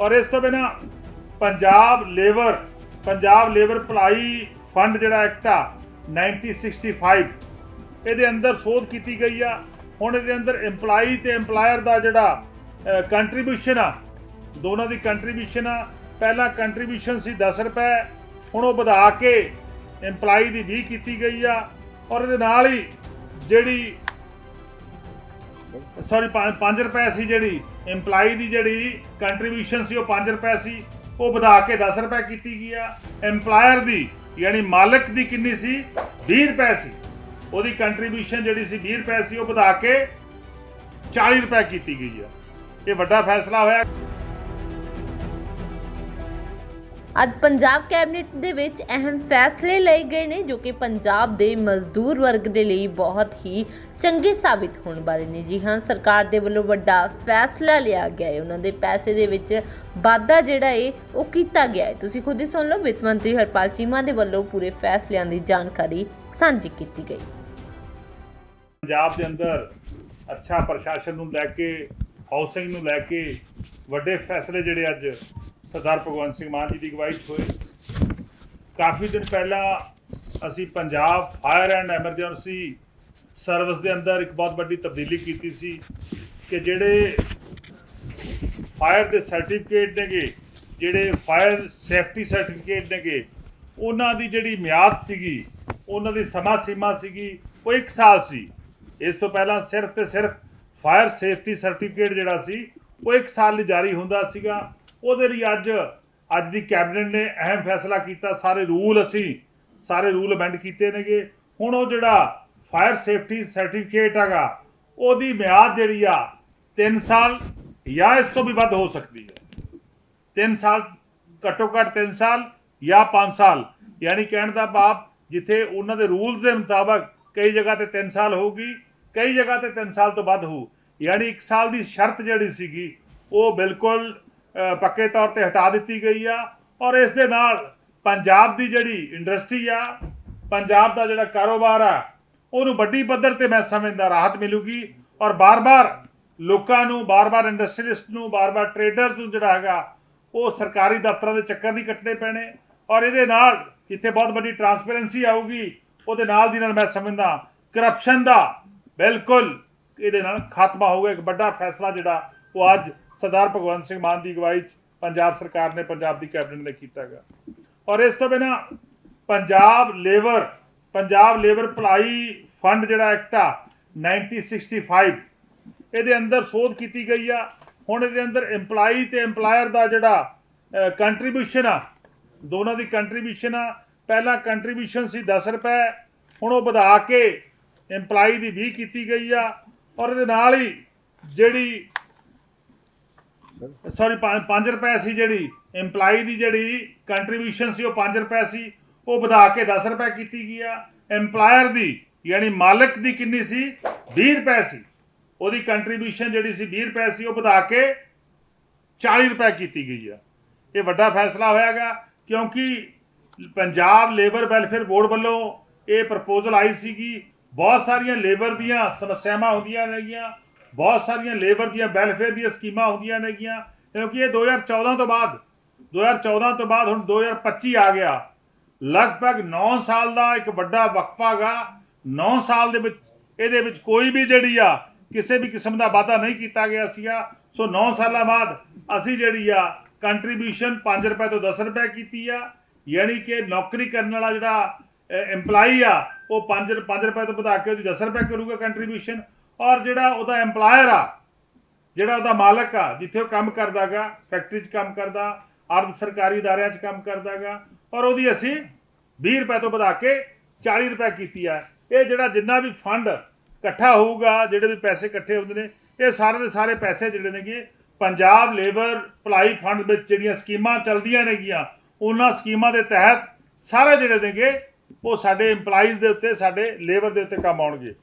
ਔਰ ਇਸ ਤੋਂ ਬਿਨਾ ਪੰਜਾਬ ਲੇਬਰ ਪੰਜਾਬ ਲੇਬਰ ਭਲਾਈ ਫੰਡ ਜਿਹੜਾ ਐਕਟ ਆ 1965 ਇਹਦੇ ਅੰਦਰ ਸੋਧ ਕੀਤੀ ਗਈ ਆ। ਹੁਣ ਇਹਦੇ ਅੰਦਰ EMPLOYE ਤੇ EMPLOYER ਦਾ ਜਿਹੜਾ ਕੰਟਰੀਬਿਊਸ਼ਨ ਆ, ਦੋਨਾਂ ਦੀ ਕੰਟਰੀਬਿਊਸ਼ਨ ਆ। ਪਹਿਲਾਂ ਕੰਟਰੀਬਿਊਸ਼ਨ ਸੀ 10 ਰੁਪਏ, ਹੁਣ ਉਹ ਵਧਾ ਕੇ EMPLOYE ਦੀ 20 ਕੀਤੀ ਗਈ ਆ। ਔਰ ਇਹਦੇ ਨਾਲ ਹੀ ਜਿਹੜੀ ਸੌਰੀ 5 ਰੁਪਏ ਸੀ ਜਿਹੜੀ EMPLOYE ਦੀ ਜਿਹੜੀ ਕੰਟਰੀਬਿਊਸ਼ਨ ਸੀ, ਉਹ 5 ਰੁਪਏ ਸੀ। ਉਹ ਵਧਾ ਕੇ 10 ਰੁਪਏ ਕੀਤੀ ਗਈ ਆ। EMPLOYER ਦੀ ਯਾਨੀ ਮਾਲਕ ਦੀ ਕਿੰਨੀ ਸੀ? 20 ਰੁਪਏ ਸੀ। ਉਹਦੀ ਕੰਟਰੀਬਿਊਸ਼ਨ ਜਿਹੜੀ ਸੀ 20 ਰੁਪਏ ਸੀ, ਉਹ ਵਧਾ ਕੇ 40 ਰੁਪਏ ਕੀਤੀ ਗਈ ਆ। ਇਹ ਵੱਡਾ ਫੈਸਲਾ ਹੋਇਆ। ਅੱਜ ਪੰਜਾਬ ਕੈਬਨਿਟ ਦੇ ਵਿੱਚ ਅਹਿਮ ਫੈਸਲੇ ਲਏ ਗਏ ਨੇ ਜੋ ਕਿ ਪੰਜਾਬ ਦੇ ਮਜ਼ਦੂਰ ਵਰਗ ਦੇ ਲਈ ਬਹੁਤ ਹੀ ਚੰਗੇ ਸਾਬਿਤ ਹੋਣ ਵਾਲੇ ਨੇ। ਜੀ ਹਾਂ, ਸਰਕਾਰ ਦੇ ਵੱਲੋਂ ਵੱਡਾ ਫੈਸਲਾ ਲਿਆ ਗਿਆ ਹੈ। ਉਹਨਾਂ ਦੇ ਪੈਸੇ ਦੇ ਵਿੱਚ ਵਾਧਾ ਜਿਹੜਾ ਹੈ ਉਹ ਕੀਤਾ ਗਿਆ ਹੈ। ਤੁਸੀਂ ਖੁਦ ਹੀ ਸੁਣ ਲਓ, ਵਿੱਤ ਮੰਤਰੀ ਹਰਪਾਲ ਚੀਮਾ ਦੇ ਵੱਲੋਂ ਪੂਰੇ ਫੈਸਲਿਆਂ ਦੀ ਜਾਣਕਾਰੀ ਸਾਂਝੀ ਕੀਤੀ ਗਈ। ਪੰਜਾਬ ਦੇ ਅੰਦਰ ਅੱਛਾ ਪ੍ਰਸ਼ਾਸਨ ਨੂੰ ਲੈ ਕੇ ਹਾਊਸਿੰਗ ਨੂੰ ਲੈ ਕੇ ਵੱਡੇ ਫੈਸਲੇ ਜਿਹੜੇ ਅੱਜ ਸਰਦਾਰ ਭਗਵੰਤ ਸਿੰਘ ਮਾਨ ਜੀ ਦੀ ਅਗਵਾਈ 'ਚ ਹੋਏ। ਕਾਫੀ ਦਿਨ ਪਹਿਲਾਂ ਅਸੀਂ Punjab fire and emergency service ਦੇ ਅੰਦਰ ਇੱਕ ਬਹੁਤ ਵੱਡੀ ਤਬਦੀਲੀ ਕੀਤੀ ਸੀ ਕਿ ਜਿਹੜੇ ਫਾਇਰ ਦੇ ਸਰਟੀਫਿਕੇਟ ਨੇਗੇ, ਜਿਹੜੇ ਫਾਇਰ ਸੇਫਟੀ ਸਰਟੀਫਿਕੇਟ ਨੇਗੇ, ਉਹਨਾਂ ਦੀ ਜਿਹੜੀ ਮਿਆਦ ਸੀਗੀ, ਉਹਨਾਂ ਦੀ ਸਮਾਂ ਸੀਮਾ ਸੀਗੀ, ਉਹ 1 ਸਾਲ ਸੀ। ਇਸ ਤੋਂ ਪਹਿਲਾਂ ਸਿਰਫ ਤੇ ਸਿਰਫ ਫਾਇਰ ਸੇਫਟੀ ਸਰਟੀਫਿਕੇਟ ਜਿਹੜਾ ਸੀ, ਉਹ 1 ਸਾਲ ਲਈ ਜਾਰੀ ਹੁੰਦਾ ਸੀਗਾ। ਉਹਦੇ ਲਈ ਅੱਜ ਅੱਜ ਦੀ ਕੈਬਨਿਟ ਨੇ ਅਹਿਮ ਫੈਸਲਾ ਕੀਤਾ, ਸਾਰੇ ਰੂਲ ਅਸੀਂ, ਸਾਰੇ ਰੂਲ ਅਮੈਂਡ ਕੀਤੇ ਨੇਗੇ। ਹੁਣ ਉਹ ਜਿਹੜਾ ਫਾਇਰ ਸੇਫਟੀ ਸਰਟੀਫਿਕੇਟ ਹੈਗਾ, ਉਹਦੀ ਮਿਆਦ ਜਿਹੜੀ ਆ 3 ਸਾਲ ਜਾਂ ਇਸ ਤੋਂ ਵੀ ਵੱਧ ਹੋ ਸਕਦੀ ਹੈ। 3 ਸਾਲ, ਘੱਟੋ ਘੱਟ 3 ਸਾਲ ਜਾਂ 5 ਸਾਲ। ਯਾਨੀ ਕਹਿਣ ਦਾ ਭਾਵ, ਜਿੱਥੇ ਉਹਨਾਂ ਦੇ ਰੂਲਸ ਦੇ ਮੁਤਾਬਕ ਕਈ ਜਗ੍ਹਾ ਤੇ 3 ਸਾਲ ਹੋਊਗੀ, ਕਈ ਜਗ੍ਹਾ ਤੇ 3 ਸਾਲ ਤੋਂ ਵੱਧ ਹੋਊ। ਯਾਨੀ 1 ਸਾਲ ਦੀ ਸ਼ਰਤ ਜਿਹੜੀ ਸੀਗੀ, ਉਹ ਬਿਲਕੁਲ ਪੱਕੇ ਤੌਰ ਤੇ ਹਟਾ ਦਿੱਤੀ ਗਈ ਆ। ਔਰ ਇਸ ਦੇ ਨਾਲ ਪੰਜਾਬ ਦੀ ਜਿਹੜੀ ਇੰਡਸਟਰੀ ਆ, ਪੰਜਾਬ ਦਾ ਜਿਹੜਾ ਕਾਰੋਬਾਰ ਆ, ਉਹਨੂੰ ਵੱਡੀ ਪੱਧਰ ਤੇ ਮੈਂ ਸਮਝਦਾ ਰਾਹਤ ਮਿਲੂਗੀ। ਔਰ ਬਾਰ-ਬਾਰ ਲੋਕਾਂ ਨੂੰ, ਬਾਰ-ਬਾਰ ਇੰਡਸਟਰੀਲਿਸਟ ਨੂੰ, ਬਾਰ-ਬਾਰ ਟ੍ਰੇਡਰਸ ਨੂੰ ਜਿਹੜਾ ਹੈਗਾ, ਉਹ ਸਰਕਾਰੀ ਦਫ਼ਤਰਾਂ ਦੇ ਚੱਕਰ ਨਹੀਂ ਕੱਟਣੇ ਪੈਣੇ। ਔਰ ਇਹਦੇ ਨਾਲ ਇੱਥੇ ਬਹੁਤ ਵੱਡੀ ਟਰਾਂਸਪੇਰੈਂਸੀ ਆਊਗੀ। ਉਹਦੇ ਨਾਲ ਦੀ ਨਾਲ ਮੈਂ ਸਮਝਦਾ ਕਰਪਸ਼ਨ ਦਾ ਬਿਲਕੁਲ ਇਹਦੇ ਨਾਲ ਖਾਤਮਾ ਹੋਊਗਾ। ਇੱਕ ਵੱਡਾ ਫੈਸਲਾ ਜਿਹੜਾ ਉਹ ਅੱਜ ਸਰਦਾਰ ਭਗਵੰਤ ਸਿੰਘ ਮਾਨ ਦੀ ਅਗਵਾਈ 'ਚ ਪੰਜਾਬ ਸਰਕਾਰ ਨੇ ਪੰਜਾਬ ਦੀ ਕੈਬਨਿਟ ਨੇ ਕੀਤਾ ਹੈਗਾ। ਔਰ ਇਸ ਤੋਂ ਬਿਨਾ ਪੰਜਾਬ ਲੇਬਰ ਪੰਜਾਬ ਲੇਬਰ ਭਲਾਈ ਫੰਡ ਜਿਹੜਾ ਐਕਟ ਆ 1965 ਇਹਦੇ ਅੰਦਰ ਸੋਧ ਕੀਤੀ ਗਈ ਆ। ਹੁਣ ਇਹਦੇ ਅੰਦਰ EMPLOYE ਤੇ EMPLOYER ਦਾ ਜਿਹੜਾ ਕੰਟਰੀਬਿਊਸ਼ਨ ਆ, ਦੋਨਾਂ ਦੀ ਕੰਟਰੀਬਿਊਸ਼ਨ ਆ। ਪਹਿਲਾਂ ਕੰਟਰੀਬਿਊਸ਼ਨ ਸੀ 10 ਰੁਪਏ, ਹੁਣ ਉਹ ਵਧਾ ਕੇ EMPLOYE ਦੀ 20 ਕੀਤੀ ਗਈ ਆ। ਔਰ ਇਹਦੇ ਨਾਲ ਹੀ ਜਿਹੜੀ ਸੌਰੀ 5 ਰੁਪਏ ਸੀ ਜਿਹੜੀ EMPLOYE ਦੀ ਜਿਹੜੀ ਕੰਟਰੀਬਿਊਸ਼ਨ ਸੀ ਉਹ 5 ਰੁਪਏ ਸੀ। ਉਹ ਵਧਾ ਕੇ 10 ਰੁਪਏ ਕੀਤੀ ਗਈ ਆ। EMPLOYER ਦੀ ਯਾਨੀ ਮਾਲਕ ਦੀ ਕਿੰਨੀ ਸੀ? 20 ਰੁਪਏ ਸੀ। ਉਹਦੀ ਕੰਟਰੀਬਿਊਸ਼ਨ ਜਿਹੜੀ ਸੀ 20 ਰੁਪਏ ਸੀ, ਉਹ ਵਧਾ ਕੇ 40 ਰੁਪਏ ਕੀਤੀ ਗਈ ਆ। ਇਹ ਵੱਡਾ ਫੈਸਲਾ ਹੋਇਆਗਾ ਕਿਉਂਕਿ ਪੰਜਾਬ ਲੇਬਰ ਵੈਲਫੇਅਰ ਬੋਰਡ ਵੱਲੋਂ ਇਹ ਪ੍ਰਪੋਜ਼ਲ ਆਈ ਸੀਗੀ। ਬਹੁਤ ਸਾਰੀਆਂ ਲੇਬਰ ਦੀਆਂ ਸਮੱਸਿਆਵਾਂ ਹੁੰਦੀਆਂ ਨੇਗੀਆਂ ਬਹੁਤ ਸਾਰੀਆਂ ਲੇਬਰ ਦੀਆਂ ਵੈਲਫੇਅਰ ਦੀਆਂ ਸਕੀਮਾਂ ਹੁੰਦੀਆਂ ਨੇਗੀਆਂ। ਕਿਉਂਕਿ ਇਹ 2014 ਤੋਂ ਬਾਅਦ 2014 ਤੋਂ ਬਾਅਦ ਹੁਣ 2025 ਆ ਗਿਆ। ਲਗਭਗ 9 ਸਾਲ ਦਾ ਇੱਕ ਵੱਡਾ ਵਕਫਾ ਗਾ 9 ਸਾਲ ਦੇ ਵਿੱਚ ਇਹਦੇ ਵਿੱਚ ਕੋਈ ਵੀ ਜਿਹੜੀ ਆ, ਕਿਸੇ ਵੀ ਕਿਸਮ ਦਾ ਵਾਅਦਾ ਨਹੀਂ ਕੀਤਾ ਗਿਆ ਸੀਗਾ। ਸੋ 9 ਸਾਲਾਂ ਬਾਅਦ ਅਸੀਂ ਜਿਹੜੀ ਆ ਕੰਟਰੀਬਿਊਸ਼ਨ 5 ਰੁਪਏ ਤੋਂ 10 ਰੁਪਏ ਕੀਤੀ ਆ। ਯਾਨੀ ਕਿ ਨੌਕਰੀ ਕਰਨ ਵਾਲਾ ਜਿਹੜਾ EMPLOYE ਆ, ਉਹ 5 5 ਰੁਪਏ ਤੋਂ ਵਧਾ ਕੇ ਉਹਦੀ 10 ਰੁਪਏ ਕਰੂਗਾ ਕੰਟਰੀਬਿਊਸ਼ਨ ਔਰ ਜਿਹੜਾ ਉਹਦਾ EMPLOYER ਆ, ਜਿਹੜਾ ਉਹਦਾ ਮਾਲਕ ਆ, ਜਿੱਥੇ ਉਹ ਕੰਮ ਕਰਦਾਗਾ ਫੈਕਟਰੀ 'ਚ ਕੰਮ ਕਰਦਾ ਅਰਧ ਸਰਕਾਰੀ ਅਦਾਰਿਆਂ 'ਚ ਕੰਮ ਕਰਦਾਗਾ ਔਰ ਉਹਦੀ ਅਸੀਂ 20 ਰੁਪਏ ਤੋਂ ਵਧਾ ਕੇ 40 ਰੁਪਏ ਕੀਤੀ ਆ। ਇਹ ਜਿਹੜਾ ਜਿੰਨਾ ਵੀ ਫੰਡ ਇਕੱਠਾ ਹੋਊਗਾ, ਜਿਹੜੇ ਵੀ ਪੈਸੇ ਇਕੱਠੇ ਹੁੰਦੇ ਨੇ, ਇਹ ਸਾਰੇ ਦੇ ਸਾਰੇ ਪੈਸੇ ਜਿਹੜੇ ਨੇਗੇ, ਪੰਜਾਬ ਲੇਬਰ ਭਲਾਈ ਫੰਡ ਵਿੱਚ ਜਿਹੜੀਆਂ ਸਕੀਮਾਂ ਚੱਲਦੀਆਂ ਨੇਗੀਆਂ, ਉਹਨਾਂ ਸਕੀਮਾਂ ਦੇ ਤਹਿਤ ਸਾਰੇ ਜਿਹੜੇ ਨੇਗੇ, ਉਹ ਸਾਡੇ EMPLOYEES ਦੇ ਉੱਤੇ, ਸਾਡੇ ਲੇਬਰ ਦੇ ਉੱਤੇ ਕੰਮ ਆਉਣਗੇ।